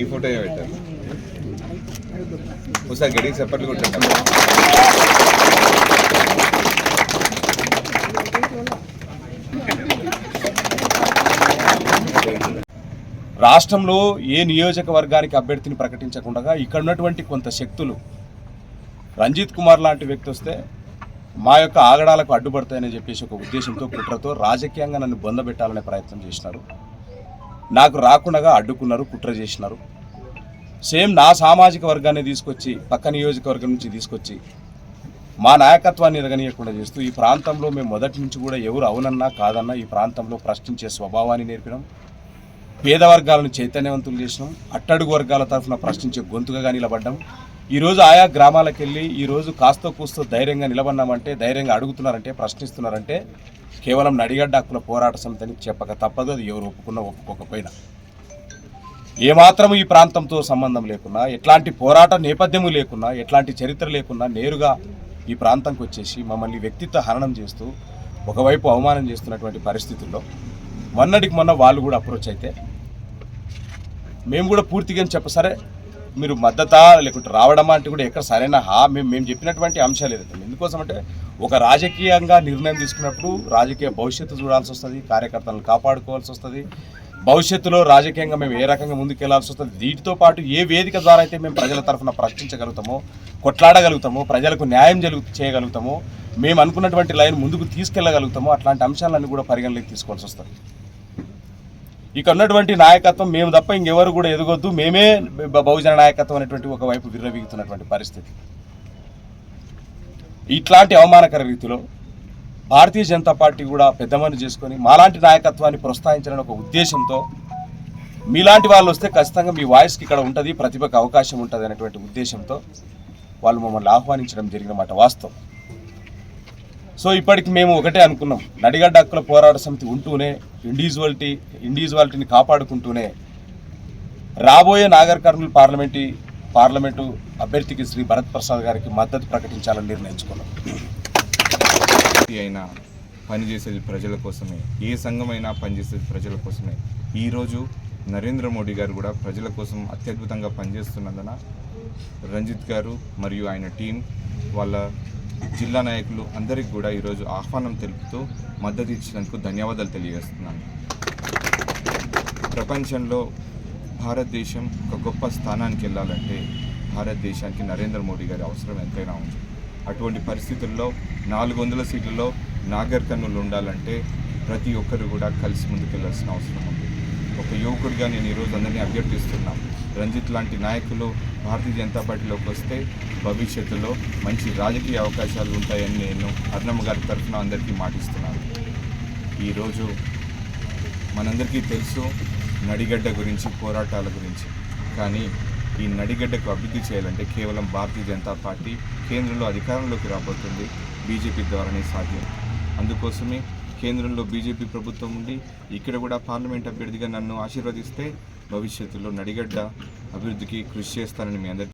ఈ ఫోటో పెట్టారు? ఒకసారి గడికి చెప్పట్లు కొట్టండి. రాష్ట్రంలో ఏ నియోజకవర్గానికి అభ్యర్థిని ప్రకటించకుండా ఇక్కడ ఉన్నటువంటి కొంత శక్తులు రంజిత్ కుమార్ లాంటి వ్యక్తి వస్తే మా యొక్క ఆగడాలకు అడ్డుపడతాయని చెప్పేసి ఒక ఉద్దేశంతో కుట్రతో రాజకీయంగా నన్ను బొందబెట్టాలనే ప్రయత్నం చేసినారు. నాకు రాకుండా అడ్డుకున్నారు కుట్ర చేసినారు. సేమ్ నా సామాజిక వర్గాన్ని తీసుకొచ్చి పక్క నియోజకవర్గం నుంచి తీసుకొచ్చి మా నాయకత్వాన్ని ఎరగనీయకుండా చేస్తూ ఈ ప్రాంతంలో మేము మొదటి నుంచి కూడా ఎవరు అవునన్నా కాదన్నా ఈ ప్రాంతంలో ప్రశ్నించే స్వభావాన్ని నేర్పడం పేద వర్గాలను చైతన్యవంతులు చేసినాం. అట్టడుగు వర్గాల తరఫున ప్రశ్నించే గొంతుగా నిలబడ్డాం. ఈరోజు ఆయా గ్రామాలకు వెళ్ళి ఈరోజు కాస్తో కూస్తో ధైర్యంగా నిలబడినామంటే ధైర్యంగా అడుగుతున్నారంటే ప్రశ్నిస్తున్నారంటే కేవలం నడిగడ్డ హక్కుల పోరాట సమితిని చెప్పక తప్పదు. అది ఎవరు ఒప్పుకున్నా ఒప్పుకోకపోయినా. ఏమాత్రం ఈ ప్రాంతంతో సంబంధం లేకున్నా ఎట్లాంటి పోరాట నేపథ్యము లేకున్నా ఎట్లాంటి చరిత్ర లేకున్నా నేరుగా ఈ ప్రాంతంకి వచ్చేసి మమ్మల్ని వ్యక్తిత్వ హననం చేస్తూ ఒకవైపు అవమానం చేస్తున్నటువంటి పరిస్థితుల్లో మొన్నటికి మొన్న వాళ్ళు కూడా అప్రోచ్ అయితే మేము కూడా పూర్తిగా చెప్ప సరే మీరు మద్దతా లేకుంటే రావడమా అంటే కూడా ఎక్కడ సరైన హా మేము మేము చెప్పినటువంటి అంశాలు ఏదైతే ఎందుకోసం అంటే ఒక రాజకీయంగా నిర్ణయం తీసుకున్నప్పుడు రాజకీయ భవిష్యత్తు చూడాల్సి వస్తుంది కార్యకర్తలను కాపాడుకోవాల్సి వస్తుంది భవిష్యత్తులో రాజకీయంగా మేము ఏ రకంగా ముందుకెళ్ళాల్సి వస్తుంది వీటితో పాటు ఏ వేదిక ద్వారా అయితే మేము ప్రజల తరఫున ప్రశ్నించగలుగుతామో కొట్లాడగలుగుతామో ప్రజలకు న్యాయం జరుగు చేయగలుగుతామో మేము అనుకున్నటువంటి లైన్ ముందుకు తీసుకెళ్ళగలుగుతామో అట్లాంటి అంశాలన్నీ కూడా పరిగణలోకి తీసుకోవాల్సి వస్తుంది. ఇక ఉన్నటువంటి నాయకత్వం మేము తప్ప ఇంకెవరు కూడా ఎదగొద్దు. మేమే బహుజన నాయకత్వం అనేటువంటి ఒకవైపు విర్రవీగుతున్నటువంటి పరిస్థితి. ఇట్లాంటి అవమానకర రీతిలో భారతీయ జనతా పార్టీ కూడా పెద్దమని చేసుకొని మాలాంటి నాయకత్వాన్ని ప్రోత్సహించాలని ఒక ఉద్దేశంతో మీలాంటి వాళ్ళు వస్తే ఖచ్చితంగా మీ వాయిస్కి ఇక్కడ ఉంటుంది ప్రతిభకు అవకాశం ఉంటుంది అనేటువంటి ఉద్దేశంతో వాళ్ళు మమ్మల్ని ఆహ్వానించడం జరిగిన మాట వాస్తవం. సో ఇప్పటికి మేము ఒకటే అనుకున్నాం. నడిగడ్డ హక్కుల పోరాట సమితి ఉంటూనే ఇండివిజువాలిటీ ఇండివిజువాలిటీని కాపాడుకుంటూనే రాబోయే నాగర్ కర్నూలు పార్లమెంటు పార్లమెంటు అభ్యర్థికి శ్రీ భరత్ ప్రసాద్ గారికి మద్దతు ప్రకటించాలని నిర్ణయించుకున్నాం. అయినా పనిచేసేది ప్రజల కోసమే. ఏ సంఘమైనా పనిచేసేది ప్రజల కోసమే. ఈరోజు నరేంద్ర మోడీ గారు కూడా ప్రజల కోసం అత్యద్భుతంగా పనిచేస్తున్నందున రంజిత్ గారు మరియు ఆయన టీం వాళ్ళ జిల్లా నాయకులు అందరికి కూడా ఈరోజు ఆహ్వానం తెలుపుతూ మద్దతు ఇచ్చినందుకు ధన్యవాదాలు తెలియజేస్తున్నాను. ప్రపంచంలో భారతదేశం ఒక గొప్ప స్థానానికి వెళ్ళాలంటే భారతదేశానికి నరేంద్ర మోడీ గారి అవసరం ఎంతైనా ఉంది. అటువంటి పరిస్థితుల్లో నాలుగు వందల సీట్లలో నాగర్ కర్నూలు ఉండాలంటే ప్రతి ఒక్కరు కూడా కలిసి ముందుకెళ్ళాల్సిన అవసరం ఉంది. ఒక యువకుడిగా నేను ఈరోజు అందరినీ అభ్యర్థిస్తున్నాను రంజిత్ లాంటి నాయకులు భారతీయ జనతా పార్టీలోకి వస్తే భవిష్యత్తులో మంచి రాజకీయ అవకాశాలు ఉంటాయని నేను అర్ణమ్మ గారి తరఫున అందరికీ మాటిస్తున్నాను. ఈరోజు మనందరికీ తెలుసు నడిగడ్డ గురించి పోరాటాల గురించి. కానీ ఈ నడిగడ్డకు అభివృద్ధి చేయాలంటే కేవలం భారతీయ జనతా పార్టీ కేంద్రంలో అధికారంలోకి రాబోతుంది. బీజేపీ ద్వారానే సాధ్యం. అందుకోసమే కేంద్రంలో బీజేపీ ప్రభుత్వం ఉండి ఇక్కడ కూడా పార్లమెంట్ అభ్యర్థిగా నన్ను ఆశీర్వదిస్తే భవిష్యత్తులో నడిగడ్డ అభివృద్ధికి కృషి చేస్తానని మీ అందరికీ